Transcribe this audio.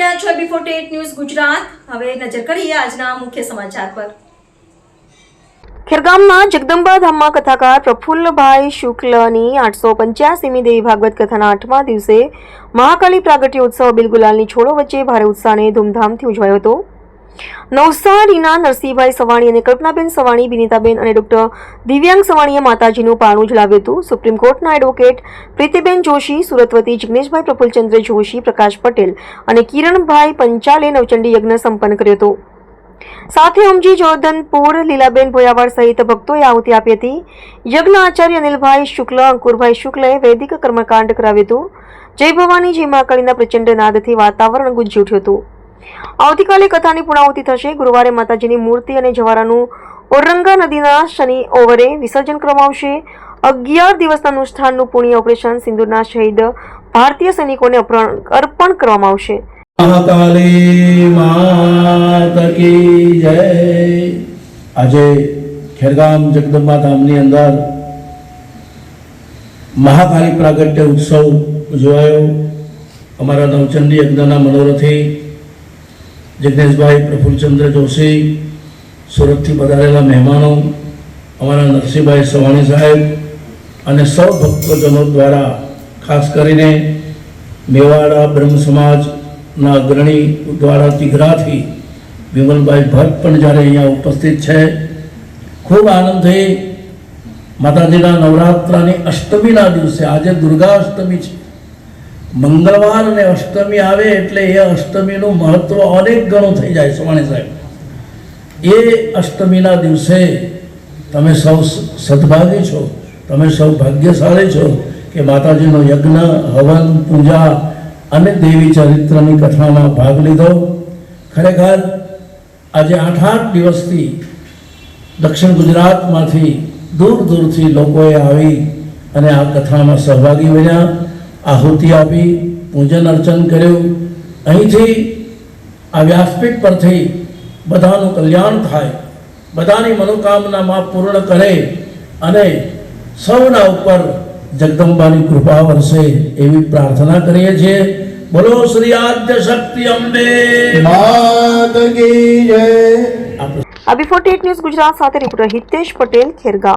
Forty news Gujarat. હવે નજર કરીએ આજના મુખ્ય સમાચાર પર. ખેરગામના જગદંબા ધામમાં કથાકાર પ્રફુલ્લભાઈ શુક્લની આઠસો પંચ્યાસીમી દેવી ભાગવત કથાના આઠમા દિવસે મહાકાલી પ્રાગટ્ય ઉત્સવ બિલગુલાલની છોડો વચ્ચે ભારે ઉત્સાહને ધૂમધામથી ઉજવાયો હતો. નવસારીના નરસિંહભાઈ સવાણી અને કલ્પનાબેન સવાણી વિનીતાબેન અને ડોક્ટર દિવ્યાંગ સવાણીએ માતાજીનું પારણું ઝલાવ્યું હતું. સુપ્રીમ કોર્ટના એડવોકેટ પ્રીતિબેન જોશી સુરતવતી જિગ્નેશભાઈ પ્રફુલચંદ્ર જોશી, પ્રકાશ પટેલ અને કિરણભાઈ પંચાલે નવચંડી યજ્ઞ સંપન્ન કર્યો હતો. સાથે અમજી જોધનપુર લીલાબેન ભોયાવાડ સહિત ભક્તોએ આહુતિ આપી હતી. યજ્ઞ આચાર્ય અનિલભાઈ શુક્લ, અંકુરભાઈ શુક્લએ વૈદિક કર્મકાંડ કરાવ્યું હતું. જય ભવાની જય મહાકાળીના પ્રચંડ નાદથી વાતાવરણ ગુંજી ઉઠ્યું હતું. આવતીકાલે કથાની પૂર્ણાહુતિ થશે. ગુરુવારે માતાજીની મૂર્તિ અને જવારાનું ઓરંગા નદીના શનિ ઓવરે વિસર્જન કરવામાં આવશે અગિયાર દિવસના અનુષ્ઠાનનું પુણ્ય ઓપરેશન સિંદુરના શહીદ ભારતીય સૈનિકોને અર્પણ કરવામાં આવશે આજે ખેરગામ જગદંબા ધામની અંદર મહાકાલી પ્રાગટ્ય ઉત્સવ ઉજવાયો. અમારા નવચંડી યજ્ઞના મનોરથી જિગ્નેશભાઈ પ્રફુલચંદ્ર જોશી, સુરતથી પધારેલા મહેમાનો, અમારા નરસિંહભાઈ સવાણી સાહેબ અને સૌ ભક્તજનો દ્વારા ખાસ કરીને મેવાડા બ્રહ્મ સમાજના અગ્રણી દ્વારા તિઘરાથી વિમલભાઈ ભટ્ટ પણ જ્યારે અહીંયા ઉપસ્થિત છે, ખૂબ આનંદ થઈ. માતાજીના નવરાત્રાની અષ્ટમીના દિવસે આજે દુર્ગા અષ્ટમી છે. મંગળવાર અને અષ્ટમી આવે એટલે એ અષ્ટમીનું મહત્વ અનેક ગણું થઈ જાય, સવાણી સાહેબ. એ અષ્ટમીના દિવસે તમે સૌ સદભાગી છો, તમે સૌ ભાગ્યશાળી છો કે માતાજીનો યજ્ઞ, હવન, પૂજા અને દેવી ચરિત્રની કથામાં ભાગ લીધો. ખરેખર આજે આઠ આઠ દિવસથી દક્ષિણ ગુજરાતમાંથી દૂર દૂરથી લોકોએ આવી અને આ કથામાં સહભાગી બન્યા. આહુતિ આપી પૂજન અર્ચન કર્યું. અહીંથી આ વ્યાસપીઠ પરથી બધાનું કલ્યાણ થાય બધાની મનોકામનામાં પૂર્ણ કરે અને સૌના ઉપર જગદંબાની કૃપા વરસે એવી પ્રાર્થના કરીએ છીએ. બોલો શ્રી આદ્ય શક્તિ અંબે. માત કી જય. ન્યૂઝ ગુજરાત સાથે રિપોર્ટર હિતેશ પટેલ ખેરગામ